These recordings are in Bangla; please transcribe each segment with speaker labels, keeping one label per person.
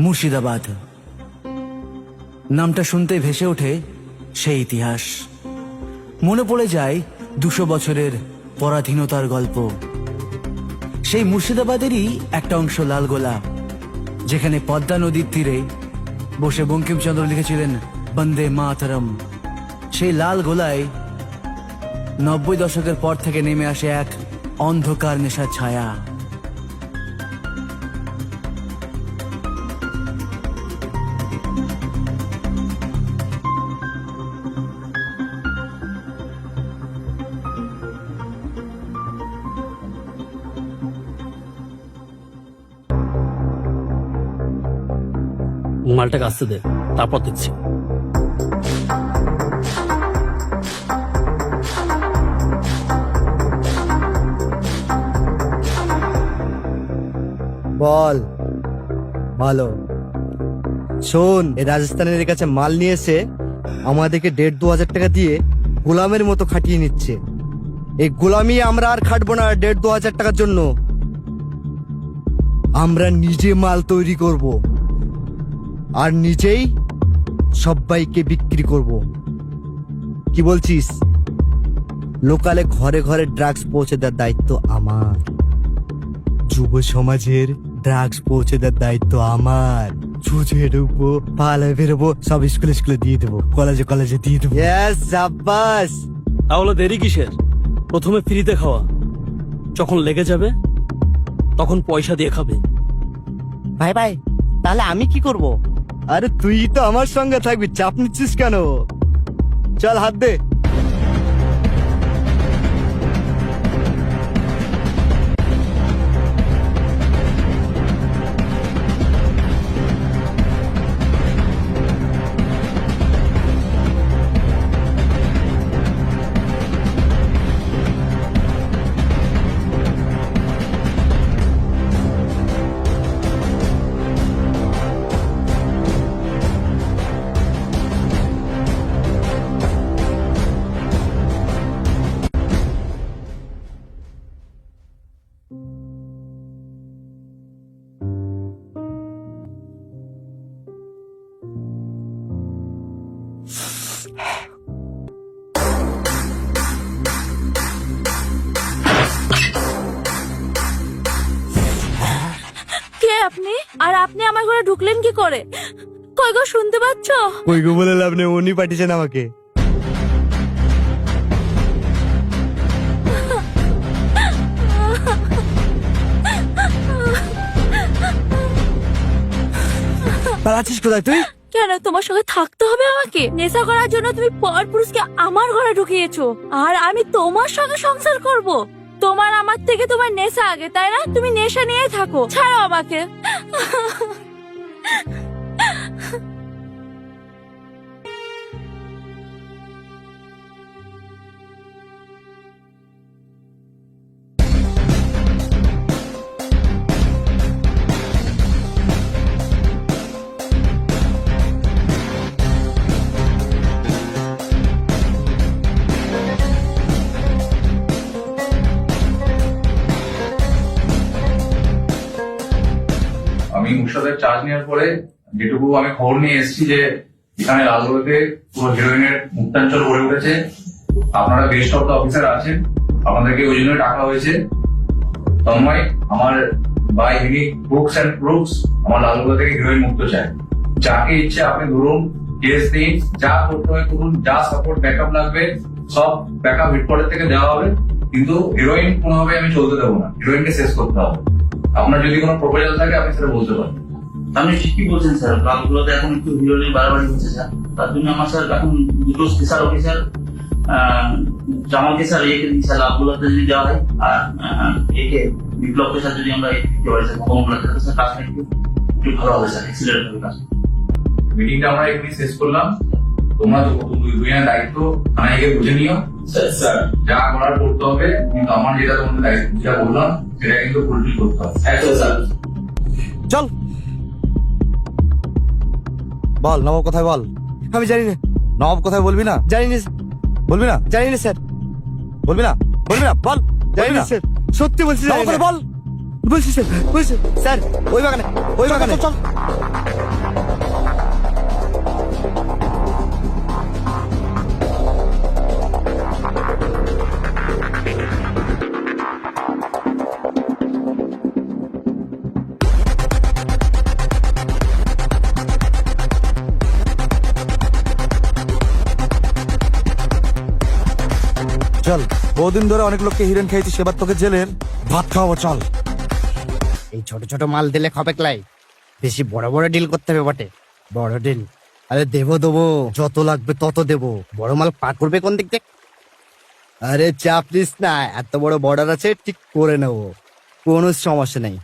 Speaker 1: মুর্শিদাবাদ। নামটা শুনতেই ভেসে ওঠে সেই ইতিহাস। মনে পড়ে যায় দুশো বছরের পরাধীনতার গল্প। সেই মুর্শিদাবাদেরই একটা অংশ লালগোলা, যেখানে পদ্মা নদীর তীরে বসে বঙ্কিমচন্দ্র লিখেছিলেন, বন্দে মাতরম। সেই লাল গোলায় নব্বই দশকের পর থেকে নেমে আসে এক অন্ধকার নেশার ছায়া।
Speaker 2: মালটাকে আসতে দে, তারপর দেখছি
Speaker 3: বল। ভালো। শোন এই রাজস্থানের কাছে মাল নিয়ে এসে আমাদেরকে দেড় দু হাজার টাকা দিয়ে গোলামের মতো খাটিয়ে নিচ্ছে। এই গোলামি আমরা আর খাটবো না দেড় দু হাজার টাকার জন্য। আমরা নিজে মাল তৈরি করব। আর নিজেই সবাইকে বিক্রি করব। কি বলছিস? লোকালে ঘরে ঘরে ড্রাগস পৌঁছে দেওয়ার দায়িত্ব আমার। যুব সমাজের ড্রাগস পৌঁছে দেওয়ার দায়িত্ব আমার। ছুঁচে ঢুকবো পালায় বেরোবো সব স্কুলে স্কুলে দিয়ে দেবো কলেজে কলেজে দিয়ে দেবো। সাব্বাস
Speaker 2: তাহলে দেরি কিসের? প্রথমে ফ্রিতে খাওয়া। যখন লেগে যাবে তখন পয়সা দিয়ে খাবে।
Speaker 3: ভাই ভাই তাহলে আমি কি করব? আরে তুই তো আমার সঙ্গে থাকবি চাপ নিচ্ছিস কেন? চল হাত দে।
Speaker 4: কে আপনি? আর আপনি আমার ঘরে ঢুকলেন কি করে? কই গো, শুনতে পাচ্ছ?
Speaker 3: কই গো বলে লাভ নেই, উনি পাঠিয়েছেন আমাকে। পালাচ্ছিস কোথায় তুই?
Speaker 4: কেন তোমার সঙ্গে থাকতে হবে আমাকে? নেশা করার জন্য তুমি পর পুরুষকে আমার ঘরে ঢুকিয়েছো। আর আমি তোমার সঙ্গে সংসার করব। তোমার আমার থেকে তোমার নেশা আগে, তাই না? তুমি নেশা নিয়ে থাকো। ছাড়ো আমাকে।
Speaker 5: নেওয়ার পরে যেটুকু আমি খবর নিয়ে এসেছি যে এখানে লালগোলাতে পুরো হিরোইনের মুক্তাঞ্চল গড়ে উঠেছে। আপনারা বেস্ট অফ দ্য অফিসার আছেন। আপনাদেরকে ওই জন্য ডাকা হয়েছে। তন্ময়, আমার by unique books and proofs আমার লালগোলা থেকে হিরোইন মুক্ত চাই যাকে ইচ্ছে আপনি ধরুন কেস দিন, যা করতে হয় করুন, যা সাপোর্ট ব্যাকআপ লাগবে, সব ব্যাকআপ হেডকোয়ার্টার থেকে দেওয়া হবে। কিন্তু হিরোইন কোনোভাবে আমি চলতে দেবো না। হিরোইনকে শেষ করতে হবে। আপনার যদি কোনো প্রপোজাল থাকে, আপনি সেটা বলতে পারেন।
Speaker 6: আপনি ঠিকই বলছেন স্যার। ক্লাবগুলোতে এখন একটু হিরোনি বাড়াবাড়ি হচ্ছে স্যার। তার জন্য আমার স্যার এখন দুটো স্পেশাল অফিসার জামালকে স্যার একে দিই স্যার লাভগুলোতে যদি দেওয়া হয় আর একে বিপ্লবকে স্যার যদি আমরা দিতে পারি স্যার কমগুলোতে স্যার কাজটা একটু একটু ভালো হবে স্যার এক্সিলেন্ট হবে কাজ
Speaker 5: মিটিংটা আমরা এখানে শেষ করলাম। তোমরা দু- দুজনের দায়িত্ব থানায় গিয়ে বুঝে নিও।
Speaker 6: স্যার
Speaker 5: যা করার করতে হবে কিন্তু আমার যেটা তোমাদের দায়িত্ব যেটা বললাম সেটা কিন্তু ফুলফিল করতে হবে।
Speaker 6: স্যার।
Speaker 3: চল। বল নবাব কোথায় বল? আমি জানি না। নবাব কোথায় বলবি না? জানি না বলবি না? জানি না স্যার। বলবি না? বলবি না? বল জানি না স্যার। সত্যি বলছি জানি না। বল? বলছি স্যার বলছি। স্যার ওই বাগানে ওই বাগানে। চল।
Speaker 7: বহুদিন ধরে অনেক লোককে হিরেন খাইছি সেবার তোকে জেলের ভাত খাওয়াবো চল।
Speaker 3: এই ছোট ছোট মাল দিলে খপে ক্লাই। বেশি বড় বড় ডিল করতে হবে বটে। বড় ডিল আরে দেবো দেবো। যত লাগবে তত দেবো। বড় মাল পার করবে কোন দিক থেকে? আরে চাপ নিস না এত বড় বর্ডার আছে ঠিক করে নেব। কোনো সমস্যা নেই।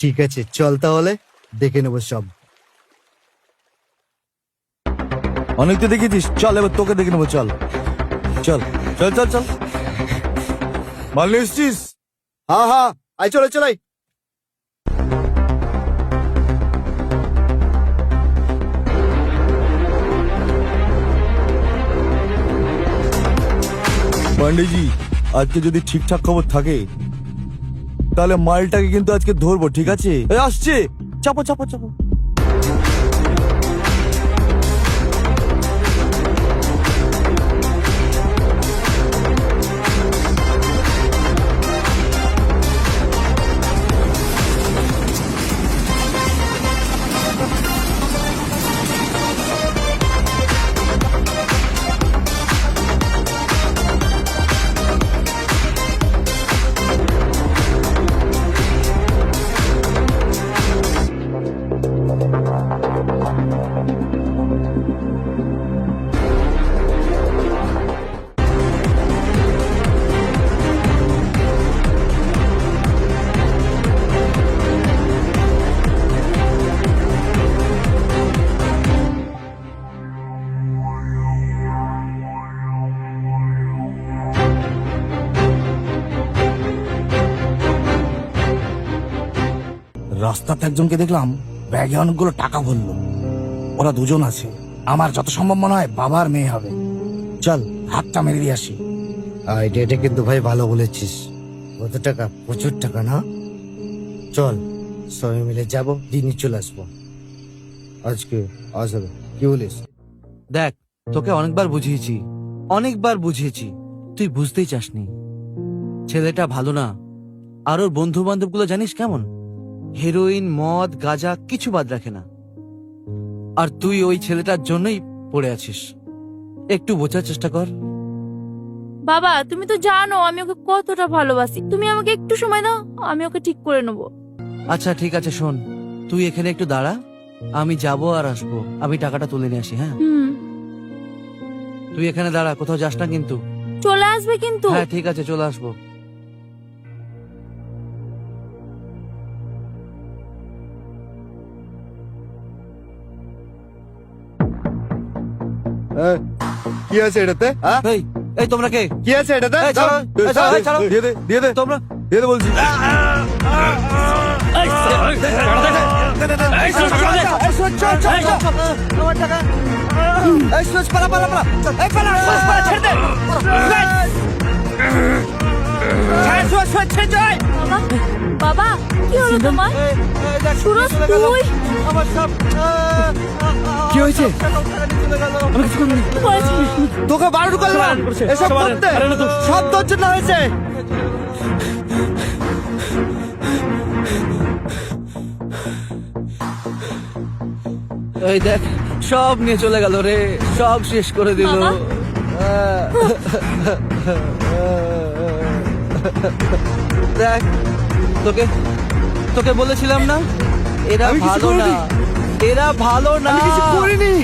Speaker 3: ঠিক আছে চল তাহলে দেখে নেব সব।
Speaker 7: অনেক তো দেখেছিস চল এবার তোকে দেখে নেব চল। চল চল চল চল। মাল নিয়ে এসছিস?
Speaker 3: হ্যাঁ হ্যাঁ। আই চলে চলাই
Speaker 7: পান্ডেজি আজকে যদি ঠিকঠাক খবর থাকে তাহলে মালটাকে কিন্তু আজকে ধরবো ঠিক আছে? আসছে। চাপো চাপো চাপো। একজনকে দেখলাম ব্যাগে অনেকগুলো টাকা ভরলো। ওরা দুজন আছে। আমার যত সম্ভব মনে হয় বাবার মেয়ে হবে। চল হাতটা মেরে দিয়ে আসি।
Speaker 3: আইডিয়াটা কিন্তু ভাই ভালো বলেছিস। কত টাকা? প্রচুর টাকা না? চল সবাই মিলে যাব দিনই চলে আসব। আজকে আজ হবে কি বলিস?
Speaker 1: দেখ তোকে অনেকবার বুঝিয়েছি। অনেকবার বুঝিয়েছি। তুই বুঝতেই চাসনি। ছেলেটা ভালো না। আর ওর বন্ধু বান্ধবগুলো জানিস কেমন? হেরোইন মদ গাজা কিছু বাদ রাখে না। আর তুই ওই ছেলেটার জন্যই পড়ে আছিস। একটু বোঝার চেষ্টা কর।
Speaker 4: বাবা তুমি তো জানো আমি ওকে কতটা ভালোবাসি। তুমি আমাকে একটু সময় দাও আমি ওকে ঠিক করে নেব।
Speaker 1: আচ্ছা ঠিক আছে শোন। তুই এখানে একটু দাঁড়া। আমি যাব আর আসব। আমি টাকাটা তুলে নিয়ে আসি হ্যাঁ? তুই এখানে দাঁড়া কোথাও যাস না কিন্তু।
Speaker 4: চলে আসবে কিন্তু।
Speaker 1: হ্যাঁ ঠিক আছে চলে আসব।
Speaker 3: কি আছে এটাতে হ্যাঁ?
Speaker 1: এই তোমরা কে
Speaker 3: কি আছে এটাতে।
Speaker 7: দিয়ে দে দিয়ে দে
Speaker 1: তোমরা
Speaker 7: দিয়ে দে বলছি
Speaker 4: বাবা বাবা কি হলো তোমার? সুরজ তুই?
Speaker 3: কি হয়েছে?
Speaker 4: বলছি
Speaker 3: তোকে বারণ করলাম। এসব করতে। সব তোর জন্য হয়েছে।
Speaker 1: এই দেখ সব নিয়ে চলে গেল রে। সব শেষ করে দিল। দেখ তোকে তোকে বলেছিলাম না? এরা ভালো না। এরা ভালো না।
Speaker 3: কিছু করিনি।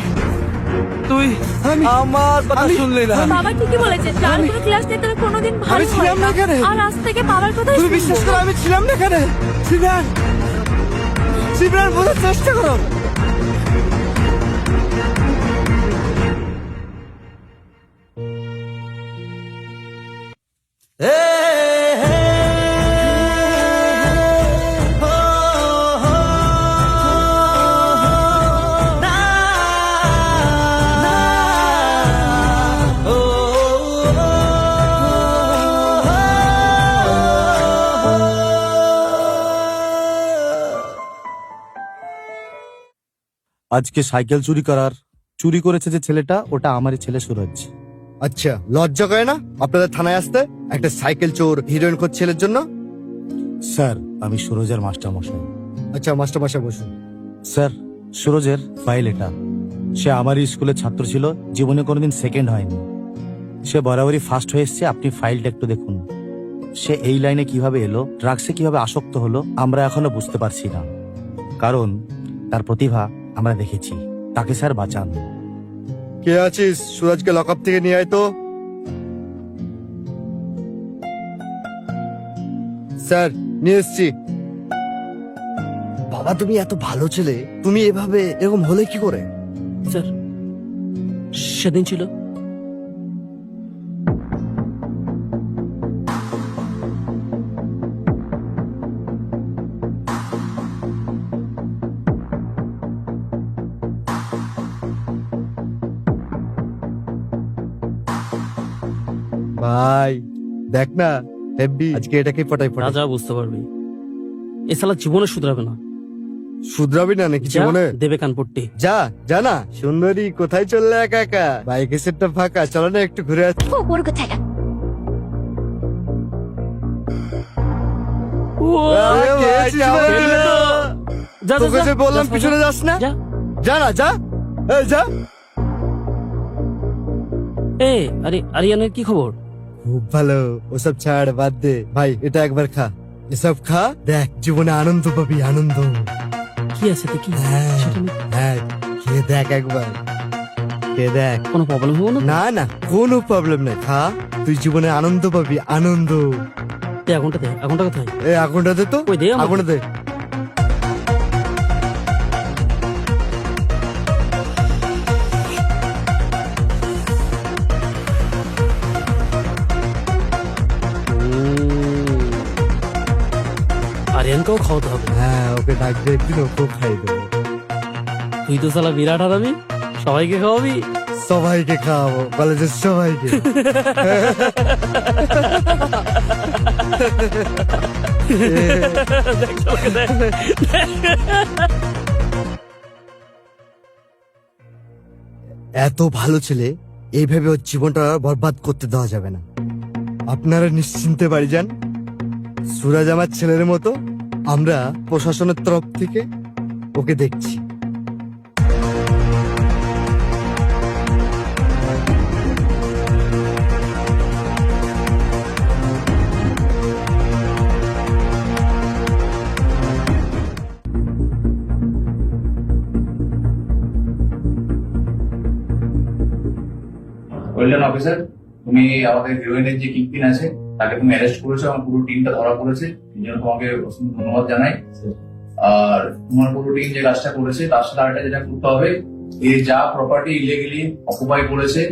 Speaker 1: তুই
Speaker 3: আমি-
Speaker 1: আমার কথা শুনলি না।
Speaker 4: বাবা ঠিকই বলেছে যার কোনো ক্লাস নেই তবে কোনোদিন ভালো
Speaker 3: আমি ছিলাম না কেন
Speaker 4: আর আজ থেকে বাবার কথা
Speaker 3: তুমি। বিশ্বাস করো আমি ছিলাম না কেন সিমরান সিমরান বোঝার চেষ্টা করো। আজকে সাইকেল চুরি করার চুরি করেছে যে ছেলেটা ওটা আমারই ছেলে সুরজ আচ্ছা লজ্জা করে না? আপনাদের থানায় আসতে? একটা সাইকেল চোর হিরোইন খোঁজ ছেলের জন্য? স্যার আমি সুরজের মাস্টার মশাই আচ্ছা মাস্টার মশাই বসুন। স্যার সুরজের ফাইল এটা। সে আমারই স্কুলের ছাত্র ছিল জীবনে কোনোদিন সেকেন্ড হয়নি। সে বরাবরই ফার্স্ট হয়ে এসছে আপনি ফাইলটা একটু দেখুন। সে এই লাইনে কীভাবে এলো ড্রাগসে কীভাবে আসক্ত হলো আমরা এখনও বুঝতে পারছি না। কারণ তার প্রতিভা আমরা দেখেছি। তাকে স্যার বাঁচান। কে আছিস? সুরাজকে লকআপ থেকে নিয়ে আয় তো। স্যার নিয়ে এসছি। বাবা তুমি এত ভালো ছেলে তুমি এভাবে এরকম হলে কি করে?
Speaker 2: স্যার সেদিন ছিল
Speaker 3: ভাই দেখ না হেব্বি আজকে এটাকে পটাই পটাই
Speaker 2: রাজা বুঝতে পারবি। এ সালা জীবনে শুধরাবে না।
Speaker 3: শুধরাবি না নাকি জীবনে?
Speaker 2: দেবে কানপট্টি।
Speaker 3: যা যা না। সুন্দরী কোথায় চললে একা একা? বাইকের সেটটা ফাঁকা চলো না একটু ঘুরে আসি। আরে ভাই, আমার
Speaker 2: ফেললে
Speaker 3: দিলে?
Speaker 2: তো।
Speaker 3: তো।
Speaker 2: যা, যা,
Speaker 3: তোকে
Speaker 2: যে
Speaker 3: বললাম পিছনে যাস না?
Speaker 2: যা।
Speaker 3: যা না যা। এই যা।
Speaker 2: এ আরে আরিয়ানের কি খবর?
Speaker 3: খুব ভালো। ওসব ছাড় বাদ দে। ভাই এটা একবার খা। এসব খা দেখ জীবনে আনন্দ পাবি আনন্দ।
Speaker 2: কি আছে তো কি
Speaker 3: হ্যাঁ। হ্যাঁ খেয়ে দেখ একবার। খেয়ে দেখ।
Speaker 2: কোনো প্রবলেম হব না?
Speaker 3: না না কোনো প্রবলেম নেই। খা তুই জীবনে আনন্দ পাবি আনন্দ।
Speaker 2: আগুনটা দে আগুনটা কোথায়?
Speaker 3: এই আগুনটা দে তো। আগুনটা দে।
Speaker 2: আরিয়ানকেও খাওয়াতে হবে।
Speaker 3: হ্যাঁ ওকে ডাক দিয়ে একদিন ওকেও খাই দেবো।
Speaker 2: তুই তো সালা বিরাট হারাবি সবাইকে খাওয়াবি?
Speaker 3: সবাইকে খাওয়াবো কলেজের সবাইকে। এত ভালো ছেলে এইভাবে ওর জীবনটা বরবাদ করতে দেওয়া যাবে না। আপনারা নিশ্চিন্তে বাড়ি যান। সুরাজ আমার ছেলের মতো আমরা প্রশাসনের তরফ থেকে ওকে দেখছি।
Speaker 5: অফিসার তুমি আমাদের হিরোইনের যে কিংপিন আছে তাকে তুমি অ্যারেস্ট করেছ এবং পুরো টিমটা ধরা পড়েছে। এই জন্য তোমাকে অসংখ্য ধন্যবাদ জানাই। আর তোমার পুরো টিম যে কাজটা করেছে, তার সাথে আরেকটা যেটা করতে হবে, এ যা প্রপার্টি ইলিগেলি অকুপাই করেছে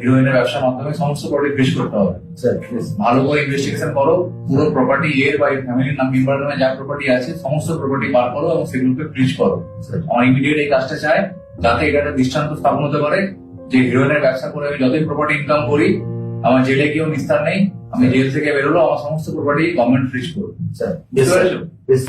Speaker 5: হিরোইনের ব্যবসার মাধ্যমে সমস্ত প্রপার্টি ফ্রিজ করতে হবে। ভালো করে ইনভেস্টিগেশন করো, পুরো প্রপার্টি এর বা ফ্যামিলির নাম মেম্বার নামে যা প্রপার্টি আছে, সমস্ত প্রপার্টি বার করো এবং সেগুলোকে ফ্রিজ করো। আমার ইমিডিয়েট এই কাজটা চাই যাতে এটা একটা দৃষ্টান্ত স্থাপন হতে পারে, যে হিরোইনের ব্যবসা করে আমি যতই প্রপার্টি ইনকাম করি আমার জেলে কেউ নিস্তার নেই আমি জেল থেকে বেরোলো আমার সমস্ত প্রপার্টি গভর্নমেন্ট ফ্রিজ করব বুঝতে পেরেছ?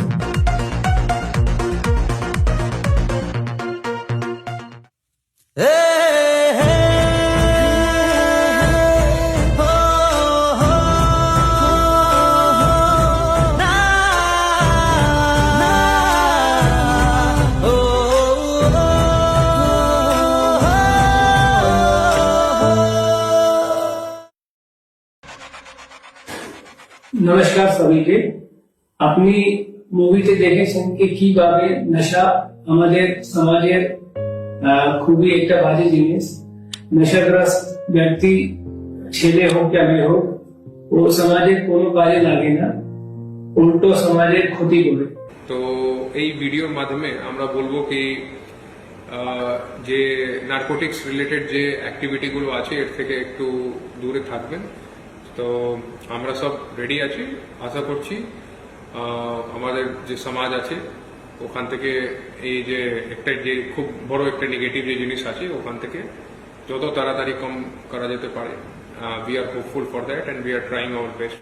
Speaker 8: নমস্কার সবাইকে আপনি মুভিতে দেখেছেন কি কীভাবে নেশা আমাদের সমাজের আহ, খুবই একটা বাজে জিনিস নেশাগ্রস্ত ব্যক্তি ছেলে হোক বা মেয়ে হোক ও সমাজের কোনো কাজে লাগে না উল্টো সমাজের ক্ষতি করে
Speaker 9: তো এই ভিডিওর মাধ্যমে আমরা বলব কি আহ, যে নার্কোটিক্স রিলেটেড যে অ্যাক্টিভিটিগুলো আছে এর থেকে একটু দূরে থাকবেন তো আমরা সব রেডি আছি, আশা করছি আমাদের যে সমাজ আছে, ওখান থেকে এই যে একটা যে খুব বড় একটা নেগেটিভ যে জিনিস আছে, ওখান থেকে যত তাড়াতাড়ি কম করা যেতে পারে we are hopeful for that and we are trying our best